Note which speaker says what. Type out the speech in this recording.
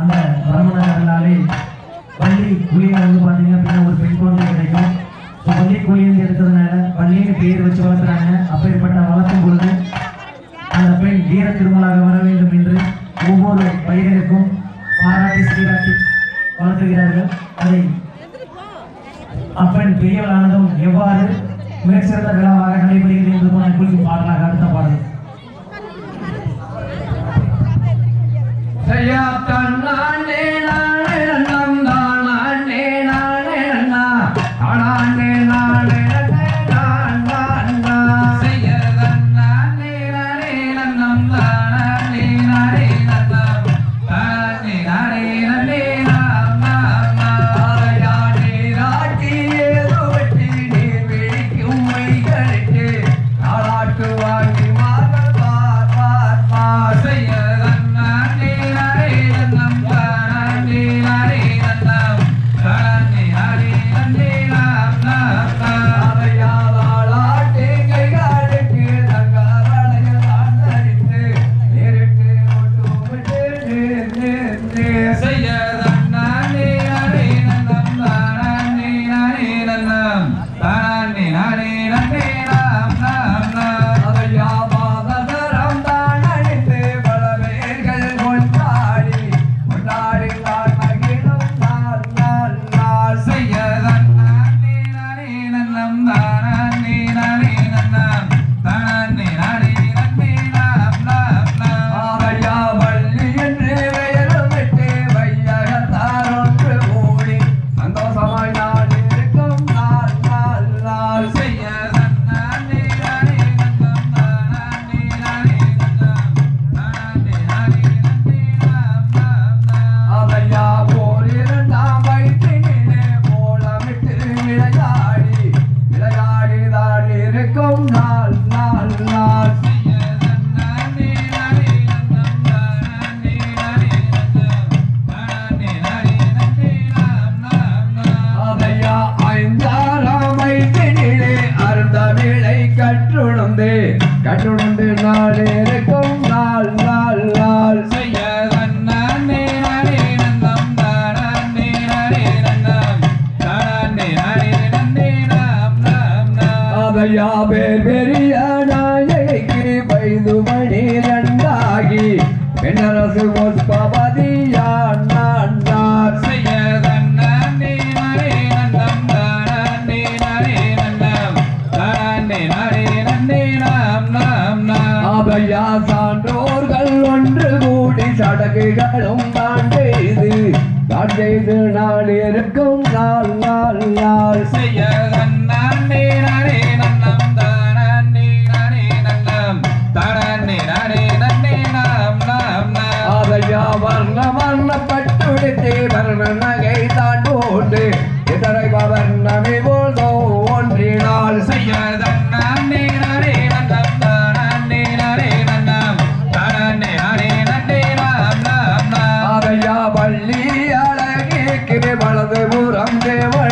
Speaker 1: அந்த பரும நகர்னாலே பள்ளி குழியில் வந்து பார்த்தீங்க ஒரு பெண் குழந்தை கிடைக்கும். ஸோ பள்ளி குழியில் எடுத்ததுனால பள்ளின்னு பேர் வச்சு வளர்த்துறாங்க. அப்பேற்பட்ட வளர்க்கும் பொழுது அந்த பெண் வீர திருமலாக வர வேண்டும் என்று ஒவ்வொரு பயிர்களுக்கும் பாராட்டி சீராட்டி வளர்த்துகிறார்கள். அதை அப்பன் பெரியவரானதும் எவ்வாறு மிகச்சிறந்த விழாவாக நடைபெறுகிறது என்று போன குறித்து பாடலாக அடுத்த பாடல்.
Speaker 2: சரியா கண்ணே ஐயா பேர் பெரிய நாயகிக்கு வயது மணி ரெண்டாகி பெண்ணரசு புஷ்பபதியான் நான் நான் அவையா சான்றோர்கள் ஒன்று கூடி சடங்குகளும் நான் செய்து நான் செய்து நான் இருக்கும் நாள் நாள் நாள். செய்ய நன்னே நானே தேவர்ணன் நகை தான் போண்டு இதரை பவன் நமை போல்தோ ஒன்றினால் செய்யதன்ன நீரே நந்தம் நீரே நந்தம் நீரே நந்தே நாம் நாம் அதையா பள்ளி அழகே கிரி வலது புறம்
Speaker 3: தேவ